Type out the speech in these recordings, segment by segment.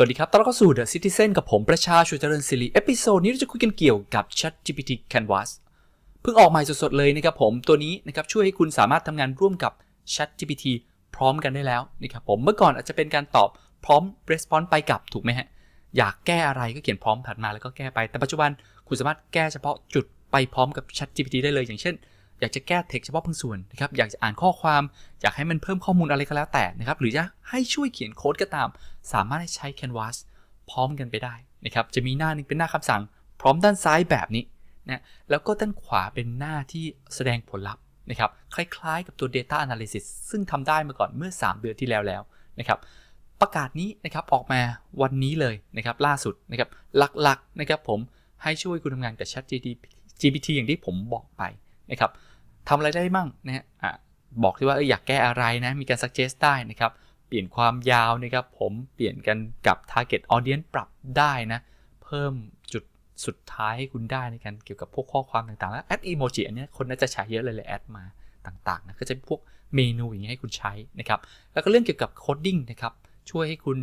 สวัสดีครับต้อนรับเข้าสู่ The Citizen กับผมประชาชุเจริญศิริ เอพิโซดนี้เราจะคุยกันเกี่ยวกับ ChatGPT Canvas เพิ่งออกใหม่สดๆเลยนะครับผมตัวนี้นะครับช่วยให้คุณสามารถทำงานร่วมกับ ChatGPT พร้อมกันได้แล้วนะครับผมเมื่อก่อนอาจจะเป็นการตอบพร้อม response ไปกลับถูกไหมฮะ อยากแก้อะไรก็เขียนพร้อมถัดมาแล้วก็แก้ไป แต่ปัจจุบันคุณสามารถแก้เฉพาะจุดไปพร้อมกับ ChatGPT ได้เลย อย่างเช่น อยากจะแก้ text เฉพาะบางส่วนนะครับอยากจะอ่านข้อความอยากให้มันเพิ่มข้อมูลอะไรก็แล้วแต่นะครับหรือจะให้ช่วยเขียนโค้ดก็ตาม สามารถใช้ Canvas พร้อมกันไปได้นะครับจะมีหน้าหนึงเป็นหน้าคำสั่ง พร้อมด้านซ้ายแบบนี้นะแล้วก็ด้านขวาเป็นหน้าที่แสดงผลลัพธ์นะครับคล้ายๆกับตัว Data Analysis ซึ่งทำได้มาก่อนเมื่อ 3 เดือนที่แล้วแล้วนะครับประกาศนี้นะครับออกมาวันนี้เลยนะครับล่าสุดนะครับหลักๆนะครับผมให้ช่วยคุณทำงานกับ Chat GPT อย่างที่ผมบอกไปนะครับ ทำอะไรได้มั่งนะฮะอะบอกที่ว่าออยากแก้อะไรนะ มีการ suggest ได้นะครับ เปลี่ยนความยาวนะครับ ผมเปลี่ยนกันกับ target audience ปรับได้นะ เพิ่มจุดสุดท้ายให้คุณได้ในการเกี่ยวกับพวกข้อความต่างๆ แล้ว add emoji อันเนี้ยคนน่าจะใช้เยอะเลยเลยแอดมาต่างๆนะก็จะพวกเมนูอย่างเงี้ยให้คุณใช้นะครับ แล้วก็เรื่องเกี่ยวกับ coding นะครับ ช่วยให้คุณ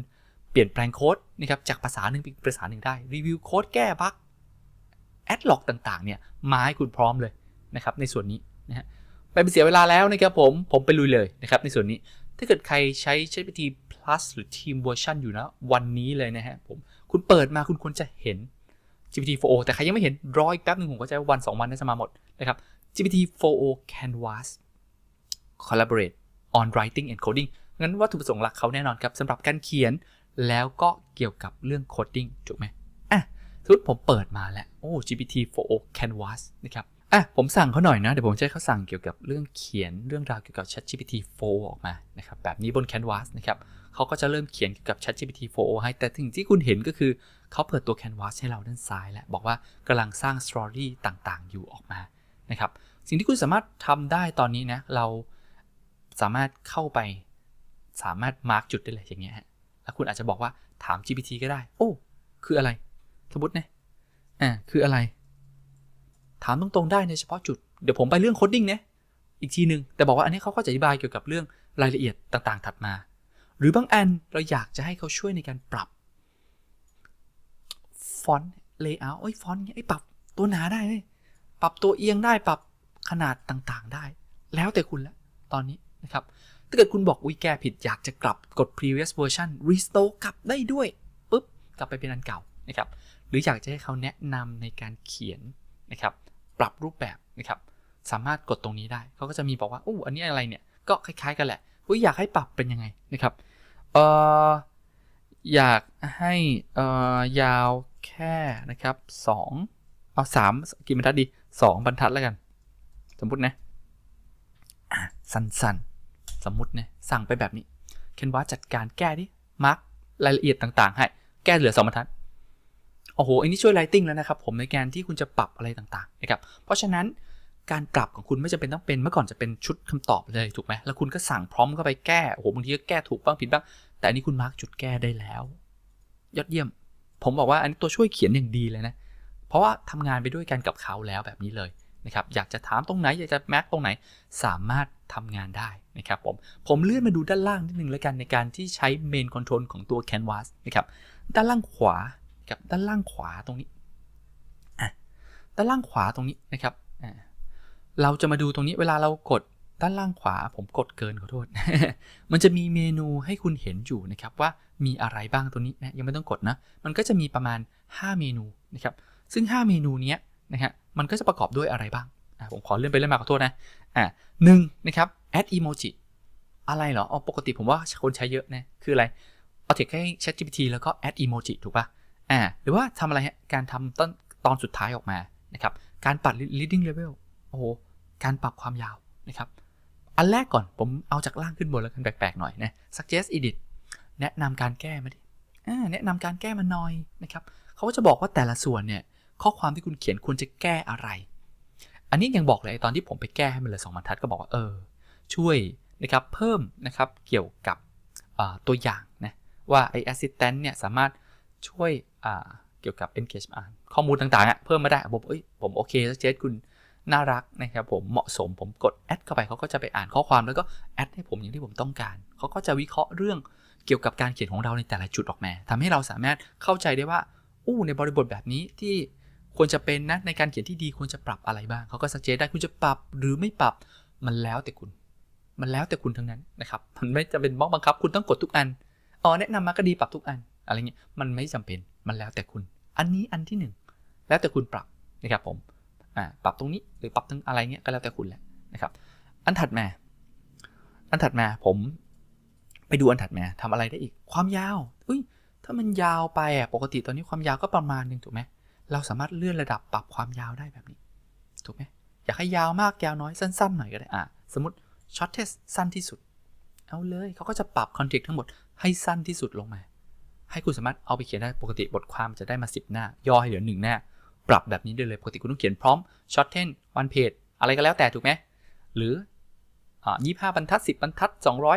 เปลี่ยนแปลงโค้ดนะครับจากภาษาหนึ่งเป็นภาษาหนึ่งได้ รีวิวโค้ดแก้บั๊กแอดล็อกต่างๆเนี่ยมาให้คุณพร้อมเลยนะครับในส่วนนี้ นะฮะไปเป็นเสียเวลาแล้วนะครับผม ผมไปลุยเลยนะครับในส่วนนี้ ถ้าเกิดใครใช้ GPT Plus หรือ Team Version อยู่นะวันนี้เลยนะฮะผม คุณเปิดมาคุณควรจะเห็น GPT 4o แต่ใครยังไม่เห็นรออีกแป๊บหนึ่งผมก็จะวัน 2 วันน่าจะมาหมดนะครับ GPT 4o Canvas Collaborate on Writing and Coding งั้นวัตถุประสงค์หลักเขาแน่นอนครับสำหรับการเขียนแล้วก็เกี่ยวกับเรื่อง coding ถูกไหมอะสมมติผมเปิดมาแล้ว โอ้ GPT 4o Canvas นะครับ อะผมสั่งเขาหน่อยนะ เดี๋ยวผมจะให้เขาสั่งเกี่ยวกับเรื่องเขียนเรื่องราวเกี่ยวกับ ChatGPT 4 ออกมานะครับแบบนี้บน Canvas นะครับเขาก็จะเริ่มเขียนเกี่ยวกับ ChatGPT 4 ให้แต่สิ่งที่คุณเห็นก็คือเขาเปิดตัว Canvas ให้เราด้านซ้ายแล้วบอกว่ากำลังสร้าง Story ต่างๆ อยู่ออกมานะครับสิ่งที่คุณสามารถทำได้ตอนนี้นะเราสามารถเข้าไปสามารถมาร์กจุดได้เลยอย่างเงี้ยแล้วคุณอาจจะบอกว่าถาม GPT ก็ได้ โอ้ คืออะไร สมมตินะอ่าคืออะไร ถามตรงๆได้ในเฉพาะจุด เดี๋ยวผมไปเรื่องโคดดิ้งเนี่ยอีกทีหนึ่งแต่บอกว่าอันนี้เขาก็จะอธิบายเกี่ยวกับเรื่องรายละเอียดต่างๆ ถัดมา หรือบางอันเราอยากจะให้เขาช่วยในการปรับฟอนต์เลเยอร์โอ้ยฟอนต์เนี่ยไอ้ปรับตัวหนาได้ไหมปรับตัวเอียงได้ปรับขนาดต่างๆได้ แล้วแต่คุณละตอนนี้นะครับ ถ้าเกิดคุณบอกอุ้ยแก้ผิดอยากจะกลับกด previous version restore กลับได้ด้วยปุ๊บกลับไปเป็นอันเก่านะครับ หรืออยากจะให้เขาแนะนำในการเขียนนะครับ ปรับรูปแบบนะครับสามารถกดตรงนี้ได้ เขาก็จะมีบอกว่าอู้อันนี้อะไรเนี่ย ก็คล้าย ๆ กันแหละเฮ้ยอยากให้ปรับเป็นยังไงนะครับเอ่ออยากให้เอ่อยาวแค่นะครับ2เอา3กี่บรรทัดดี 2 บรรทัดแล้วกัน สมมตินะสั้นๆ สมมตินะสั่งไปแบบนี้เคนวาจัดการแก้ดิมาร์กรายละเอียดต่างๆ ให้ แก้เหลือ 2 บรรทัด โอ้โหอันนี้ช่วย Writing แล้วนะครับผมในการที่คุณจะปรับอะไรต่างๆนะครับเพราะฉะนั้นการปรับของคุณไม่จำเป็นต้องเป็นเมื่อก่อนจะเป็นชุดคำตอบเลยถูกไหมแล้วคุณก็สั่งพร้อมเข้าไปแก้โอ้โหบางทีก็แก้ถูกบ้างผิดบ้าง แต่อันนี้คุณมาร์กจุดแก้ได้แล้ว ยอดเยี่ยม ผมบอกว่าอันนี้ตัวช่วยเขียนอย่างดีเลยนะ เพราะว่าทำงานไปด้วยกันกับเขาแล้วแบบนี้เลยนะครับอยากจะถามตรงไหนอยากจะแม็กตรงไหนสามารถทำงานได้นะครับผมผมเลื่อนมาดูด้านล่างนิดนึงแล้วกันในการที่ใช้เมนคอนโทรลของตัว Canvas นะครับด้านล่างขวา กับด้านล่างขวาตรงนี้ด้านล่างขวาตรงนี้นะครับเราจะมาดูตรงนี้เวลาเรากดด้านล่างขวาผมกดเกินขอโทษ มันจะมีเมนูให้คุณเห็นอยู่นะครับว่ามีอะไรบ้างตัวนี้นะยังไม่ต้องกดนะ มันก็จะมีประมาณ 5 เมนูนะครับ ซึ่ง 5 เมนูนี้นะฮะ มันก็จะประกอบด้วยอะไรบ้าง ผมขอเลื่อนไปเลื่อนมาขอโทษนะ อ่าหนึ่งนะครับ add emoji อะไรเหรอ อ๋อ ปกติผมว่าคนใช้เยอะนะ คืออะไร เอาเทคให้ ChatGPT แล้วก็ add emoji ถูกปะ อ่าหรือว่าทำอะไรฮะการทำต้นตอนสุดท้ายออกมานะครับการปรับ reading level โอ้โหการปรับความยาวนะครับอันแรกก่อนผมเอาจากล่างขึ้นบนแล้วกันแปลกๆหน่อยนะ suggest edit แนะนำการแก้มาดิแนะนำการแก้มาหน่อยนะครับเขาก็จะบอกว่าแต่ละส่วนเนี่ยข้อความที่คุณเขียนควรจะแก้อะไร อันนี้ยังบอกเลยตอนที่ผมไปแก้ให้มันเลือสองบรรทัดก็บอกว่าเออ ช่วยนะครับเพิ่มนะครับเกี่ยวกับตัวอย่างนะว่าไอ้ assistant เนี่ยสามารถช่วย เกี่ยวกับ engagement ข้อมูลต่างๆอะเพิ่มมาได้ผมเอ้ยผมโอเค suggest คุณน่ารักนะครับผมเหมาะสมผมกดแอดเข้าไปเขาก็จะไปอ่านข้อความแล้วก็แอดให้ผมอย่างที่ผมต้องการเขาก็จะวิเคราะห์เรื่องเกี่ยวกับการเขียนของเราในแต่ละจุดออกมาทำให้เราสามารถเข้าใจได้ว่าอู้ในบริบทแบบนี้ที่ควรจะเป็นนะในการเขียนที่ดีควรจะปรับอะไรบ้างเขาก็สังเกตได้คุณจะปรับหรือไม่ปรับมันแล้วแต่คุณ มันแล้วแต่คุณทั้งนั้นนะครับมันไม่จำเป็นบ้องบังคับ คุณต้องกดทุกอันอ๋อแนะนำมาก็ดีปรับทุกอันอะไรเงี้ยมันไม่จำเป็น มันแล้วแต่คุณ อันนี้อันที่หนึ่งแล้วแต่คุณปรับนะครับผมปรับตรงนี้หรือปรับตรงอะไรเงี้ยก็แล้วแต่คุณแหละนะครับ อันถัดมา อันถัดมาผมไปดูอันถัดมาทำอะไรได้อีก ความยาว อุ้ย ถ้ามันยาวไปอะ ปกติตอนนี้ความยาวก็ประมาณหนึ่งถูกไหมเราสามารถเลื่อนระดับปรับความยาวได้แบบนี้ ถูกไหมอยากให้ยาวมากยาวน้อยสั้นๆหน่อยก็ได้ อะ สมมติช็อตเทสสั้นที่สุด เอาเลยเขาก็จะปรับคอนเทกต์ทั้งหมดให้สั้นที่สุดลงมา ให้คุณสามารถเอาไปเขียนได้ปกติบทความจะได้มา 10 หน้า ย่อให้เหลือหนึ่งหน้า ปรับแบบนี้ได้เลยปกติคุณต้องเขียนพร้อมช็อตเทนวันเพจอะไรก็แล้วแต่ถูกไหมหรือยี่ห้าบรรทัดสิบบรรทัด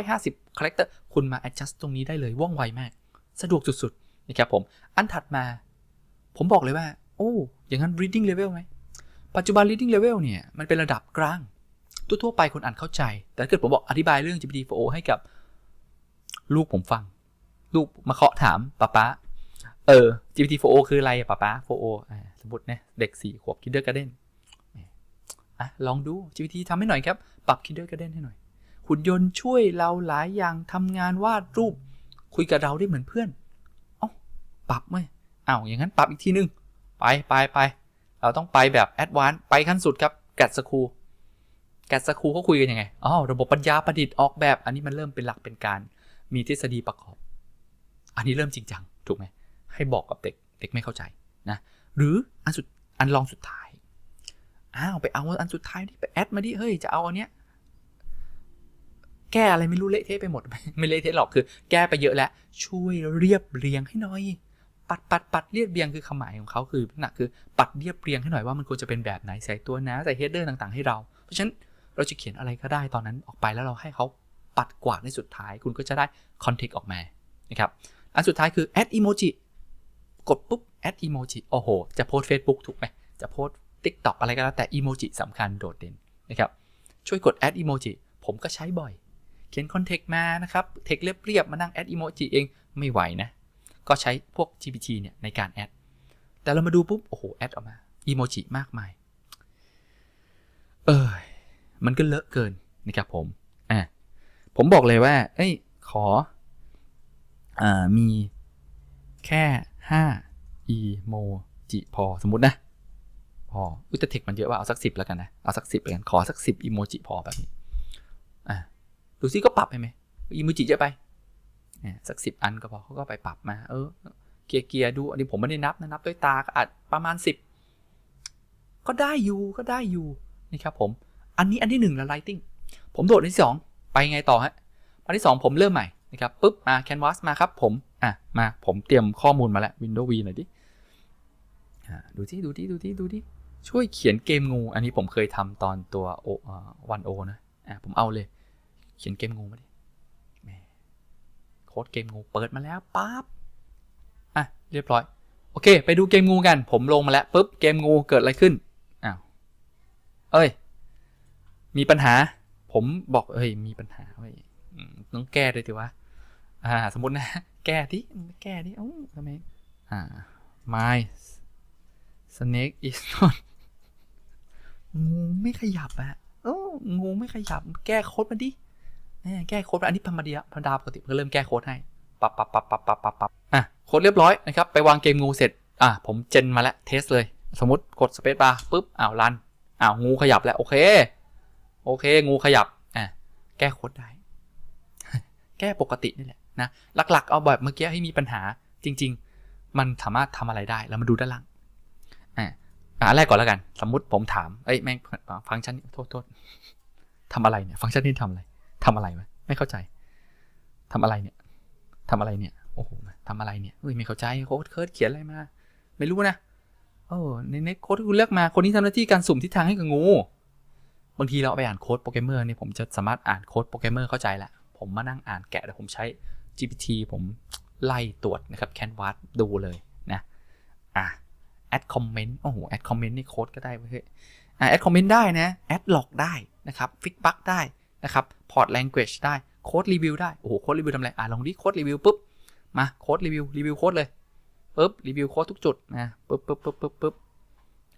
250คาแรคเตอร์คุณมา adjust ตรงนี้ได้เลยว่องไวมาก สะดวกสุดๆนะครับผมอันถัดมา ผมบอกเลยว่า โอ้อย่างนั้น reading level ไหมปัจจุบัน reading level เนี่ยมันเป็นระดับกลางทั่วๆไปคนอ่านเข้าใจ แต่ถ้าเกิดผมบอกอธิบายเรื่อง GPT-4o ให้กับลูกผมฟัง ลูกมาเคาะถามป้าป๊าเออ GPT-4o คืออะไรป้าป๊า 4o สมมตินะเด็ก4ขวบ kindergarten อะลองดู GPT ทำให้หน่อยครับ ปรับ kindergarten ให้หน่อยหุ่นยนต์ช่วยเราหลายอย่างทำงานวาดรูป คุยกับเราได้เหมือนเพื่อนเอ้าปรับไหมอ้าวอย่างนั้นปรับอีกทีนึง ไปไปไปเราต้องไปแบบแอดวานซ์ไปขั้นสุดครับแกดสคูแกดสคูเขาคุยกันยังไงอ๋อระบบปัญญาประดิษฐ์ออกแบบ อันนี้มันเริ่มเป็นหลักเป็นการ มีทฤษฎีประกอบ อันนี้เริ่มจริงจังถูกไหมให้บอกกับเด็กเด็กไม่เข้าใจนะหรืออันสุดอันลองสุดท้ายอ้าวไปเอาอันสุดท้ายดิไปแอดมาดิเฮ้ยจะเอาอันเนี้ยแก้อะไรไม่รู้เละเทะไปหมด ไม่เละเทะหรอกคือ แก้ไปเยอะแล้วช่วยเรียบเรียงให้หน่อย ปัดปัดปัดเรียบเรียงคือคำหมายของเขาคือหนักคือปัดเรียบเรียงให้หน่อยว่ามันควรจะเป็นแบบไหนใส่ตัวนะใส่เฮดเดอร์ต่างๆให้เรา เพราะฉะนั้นเราจะเขียนอะไรก็ได้ตอนนั้นออกไปแล้วเราให้เขาปัดกวาดในสุดท้าย คุณก็จะได้คอนเทกต์ออกมานะครับ อันสุดท้ายคือ add emoji กดปุ๊บ add emoji โอ้โห จะโพสต์ Facebook ถูกไหมจะโพสต์ TikTok อะไรก็แล้วแต่ emoji สำคัญโดดเด่นนะครับช่วยกด add emoji ผมก็ใช้บ่อย เขียนคอนเทกต์มานะครับเทคเรียบๆมานั่ง add emoji เองไม่ไหวนะ ก็ใช้พวก GPT เนี่ยในการแอดแต่เรามาดูปุ๊บ โอ้โห แอดออกมาอีโมจิมากมาย เออมันก็เลอะเกินนะครับผมอะผมบอกเลยว่า เอ้ย ขอ มีแค่ 5 อีโมจิพอสมมตินะ พออุตเทคมันเยอะว่าเอาสักสิบแล้วกันนะ เอาสักสิบแล้วกัน ขอสักสิบอีโมจิพอแบบนี้ อะดูซิก็ปรับไปไหมอีโมจิเยอะไปสักสิบอันก็พอเขาก็ไปปรับมา เออ เกียร์เกียร์ดู อันนี้ผมไม่ได้นับนะ นับด้วยตาก็อาจประมาณสิบก็ได้อยู่ก็ได้อยู่นี่ครับผม อันนี้อันที่หนึ่งล้ว lighting ผมโดดอันที่สองไปไงต่อฮะอันที่สองผมเริ่มใหม่ นะครับปุ๊บมา canvas มาครับผม อะ มาผมเตรียมข้อมูลมาแล้ว windows v หน่อยดิดูที่ดูที่ดูที่ดูที่ช่วยเขียนเกมงู อันนี้ผมเคยทำตอนตัวโอวันโอนะ อะ ผมเอาเลย เขียนเกมงูมาดิโค้ดเกมงูเปิดมาแล้วปั๊บอะ เรียบร้อย โอเค ไปดูเกมงูกัน ผมลงมาแล้วปุ๊บเกมงูเกิดอะไรขึ้นอ้าวเอ้ย มีปัญหา ผมบอกเอ้ยมีปัญหาเว้ยต้องแก้ด้วยทีวะ อ่า สมมตินะ แก้ที่แก้ที่เอ้าทำไมอ่า my snake is not งูไม่ขยับอะเอองูไม่ขยับ แก้โค้ดมาดิแก้โค้ดอันนี้ธรรมดาธรรมดาปกติก็เริ่มแก้โค้ดให้ปับปับปับปับปับปับปับอะโค้ดเรียบร้อยนะครับ ไปวางเกมงูเสร็จ อะ ผมเจนมาแล้ว เทสเลย สมมติกดสเปซบาร์ปุ๊บ อ้าวรัน อ้าว งูขยับแล้ว โอเค โอเค งูขยับ อะ แก้โค้ดได้ แก้ปกตินี่แหละ นะหลักๆ เอาแบบเมื่อกี้ให้มีปัญหาจริง ๆ มันสามารถทำอะไรได้แล้วมาดูด้านล่างอะอันแรกก่อนแล้วกัน สมมติผมถามเอ้ยแม่งฟังก์ชันโทษโทษทำอะไรเนี่ยฟังก์ชันนี้ทำอะไรทำอะไรวะไม่เข้าใจทำอะไรเนี่ยทำอะไรเนี่ยโอ้โหทำอะไรเนี่ยเฮ้ยไม่เข้าใจโค้ดเคิร์ดเขียนอะไรมา ไม่รู้นะเออในในโค้ดที่คุณเลือกมาคนนี้ทำหน้าที่การสุ่มทิศทางให้กับงูบางทีเราไปอ่านโค้ดโปรแกรมเมอร์เนี่ยผมจะสามารถอ่านโค้ดโปรแกรมเมอร์เข้าใจละผมมานั่งอ่านแกะแต่ผมใช้ GPT ผมไล่ตรวจนะครับ Canvas ดูเลยนะอะ add comment โอ้โห add comment นี่โค้ดก็ได้เว้ยอะ add comment ได้นะ add log ได้นะครับ fix bug ได้นะครับ port language ได้โค้ดรีวิวได้ โอ้โหโค้ดรีวิวทำอะไร อ่าลองดิโค้ดรีวิวปุ๊บมาโค้ดรีวิวรีวิวโค้ดเลยปุ๊บรีวิวโค้ดทุกจุดนะปุ๊บปุ๊บปุ๊บปุ๊บปุ๊บ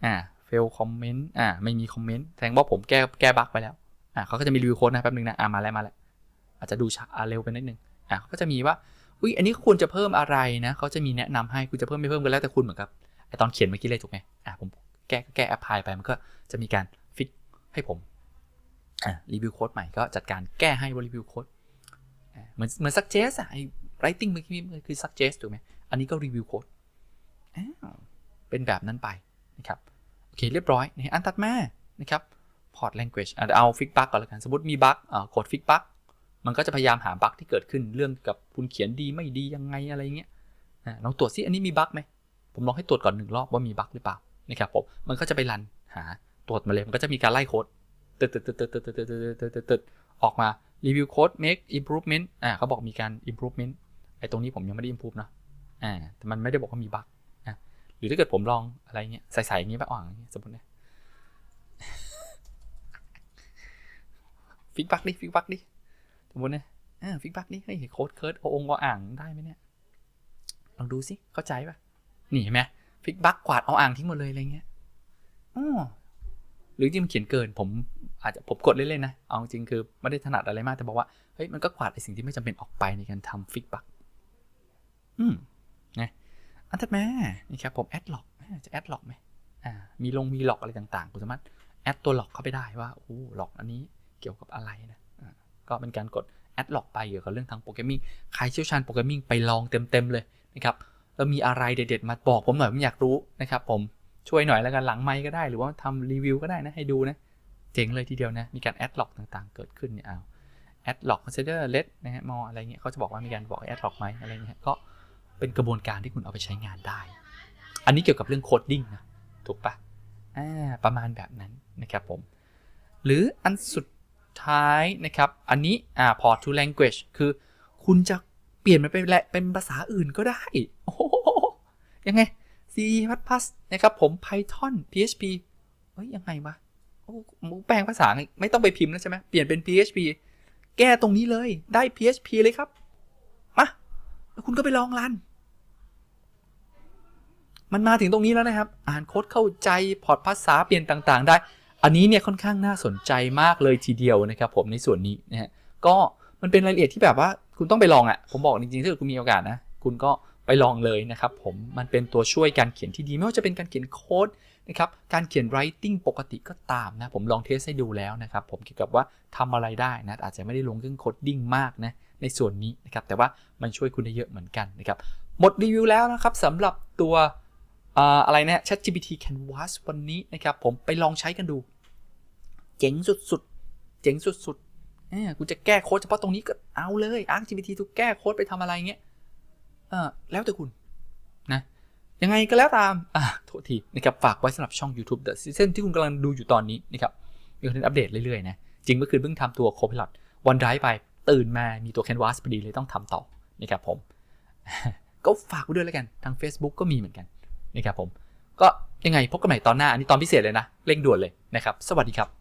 อ่าเฟลคอมเมนต์อ่าไม่มีคอมเมนต์แสดงว่าผมแก้แก้บั๊กไปแล้วอ่าเขาก็จะมีรีวิวโค้ดนะแป๊บนึงนะอ่ามาแล้วมาแล้วอาจจะดูช้าเร็วไปนิดนึง อ่าเขาก็จะมีว่าอุ้ยอันนี้ควรจะเพิ่มอะไรนะเขาจะมีแนะนำให้คุณจะเพิ่มไม่เพิ่มก็แล้วแต่คุณเหมือนกับไอตอนเขียนเมื่อกี้เลยถูกไหมอ่าผมแก้แก้แอปพลายไปมันก็จะมีการฟิกให้ผมอ่ารีวิวโค้ดใหม่ก็จัดการแก้ให้ว่ารีวิวโค้ดเหมือนเหมือน suggest อะไอ้ writing เมื่อกี้มันคือ suggest ถูกไหมอันนี้ก็รีวิวโค้ดอ้าเป็นแบบนั้นไปนะครับโอเคเรียบร้อยนะอันตัดมานะครับ port language อะเอา fix bug ก่อนละกันสมมติมีบั๊กอ่ากด fix bug มันก็จะพยายามหาบั๊กที่เกิดขึ้นเรื่องกับคุณเขียนดีไม่ดียังไงอะไรเงี้ยอะลองตรวจซิอันนี้มีบั๊กไหมผมลองให้ตรวจก่อนหนึ่งรอบว่ามีบั๊กหรือเปล่านะครับผมมันก็จะไปรันหาตรวจมาเลยมันก็จะมีการไล่โค้ดตึ๊ดตึดตึดตึดตึดตึดตึดตึดตึดออกมารีวิวโค้ด make improvement อ่าเขาบอกมีการ improvement ไอ้ตรงนี้ผมยังไม่ได้ improve นะอ่าแต่มันไม่ได้บอกว่ามีบั๊กอะหรือถ้าเกิดผมลองอะไรเงี้ยใส่ๆอย่างงี้ไปอ่างอย่างงี้สมมติเนี่ยฟิกบั๊กดิฟิกบั๊กดิ สมมติเนี่ยฟิกบั๊กดิเฮ้ยโค้ดเคิร์ดเอองค์เอาอ่างได้ไหมเนี่ย ลองดูสิ เข้าใจปะนี่เห็นไหมฟิกบั๊กกวาดเอาอ่างทิ้งหมดเลยอะไรเงี้ยอ๋อหรือจริงมันเขียนเกิน ผมอาจจะผมกดเล่นๆนะ เอาจริงคือไม่ได้ถนัดอะไรมาก แต่บอกว่า เฮ้ย มันก็กวาดไอสิ่งที่ไม่จำเป็นออกไปในการทำฟิกบักอืมไงอันถัดมานี่ครับผมแอดล็อกจะแอดล็อกไหมอ่า มีลงมีล็อกอะไรต่างๆคุณสามารถแอดตัวล็อกเข้าไปได้ว่า โอ้ล็อกอันนี้เกี่ยวกับอะไรนะ ก็เป็นการกดแอดล็อกไปเกี่ยวกับเรื่องทางโปรแกรมมิ่งใครเชี่ยวชาญโปรแกรมมิ่งไปลองเต็มๆเลยนะครับแล้วมีอะไรเด็ดๆมาบอกผมหน่อยผมอยากรู้นะครับผมช่วยหน่อยแล้วกันหลังไมค์ก็ได้ หรือว่าทำรีวิวก็ได้นะให้ดูนะเจ๋งเลยทีเดียวนะมีการแอดล็อกต่างๆ เกิดขึ้นเนี่ยเอาแอดล็อกคอนซิเดอร์เลสนะฮะมออะไรเงี้ยเขาจะบอกว่ามีการบอกแอดล็อกไหมอะไรเงี้ยก็เป็นกระบวนการที่คุณเอาไปใช้งานได้ อันนี้เกี่ยวกับเรื่องโคดดิ้งนะถูกปะอ่าประมาณแบบนั้นนะครับผม หรืออันสุด ท้ายนะครับ อันนี้อ่า port to language คือคุณจะเปลี่ยนมันเป็นแหละเป็นภาษาอื่นก็ได้ โอ้โหยังไง C++ นะครับผม Python PHP เฮ้ย ยังไงวะโอ้แปลงภาษาไม่ต้องไปพิมพ์แล้วใช่ไหมเปลี่ยนเป็น PHP แก้ตรงนี้เลยได้ PHP เลยครับ มาแล้วคุณก็ไปลองรัน มันมาถึงตรงนี้แล้วนะครับ อ่านโค้ดเข้าใจ พอร์ตภาษาเปลี่ยนต่าง ๆ ได้ อันนี้เนี่ยค่อนข้างน่าสนใจมากเลยทีเดียวนะครับผมในส่วนนี้นะฮะก็มันเป็นรายละเอียดที่แบบว่าคุณต้องไปลองอะ่ะผมบอกจริงๆถ้าเกิดคุณมีโอกาสนะคุณก็ไปลองเลยนะครับผมมันเป็นตัวช่วยการเขียนที่ดี ไม่ว่าจะเป็นการเขียนโค้ดนะครับการเขียน writing ปกติก็ตามนะผมลองเทสให้ดูแล้วนะครับผมเกี่ยวกับว่าทำอะไรได้นะอาจจะไม่ได้ลงเรื่อง coding มากนะในส่วนนี้นะครับแต่ว่ามันช่วยคุณได้เยอะเหมือนกันนะครับหมดรีวิวแล้วนะครับสำหรับตัว อะไรนะ ChatGPT Canvas วันนี้นะครับ ผมไปลองใช้กันดู เจ๋งสุดๆ เจ๋งสุดๆเออคุณจะแก้โค้ดเฉพาะตรงนี้ก็เอาเลย ArcGPT ทุกแก้โค้ดไปทำอะไรเงี้ยเออแล้วแต่คุณนะยังไงก็แล้วตามอะโทษทีนะครับฝากไว้สำหรับช่อง YouTube The Season ที่คุณกำลังดูอยู่ตอนนี้นะครับมีคอนเทนต์อัปเดตเรื่อยๆนะจริงเมื่อคืนเพิ่งทำตัว Copilot วันไดไปตื่นมามีตัว Canvas พอดีเลยต้องทำต่อนะครับผม ก็ฝากไว้ด้วยแล้วกันทาง Facebook ก็มีเหมือนกัน นะครับผม ก็ยังไงพบกันใหม่ตอนหน้าอันนี้ตอนพิเศษเลยนะ เร่งด่วนเลยนะครับ สวัสดีครับ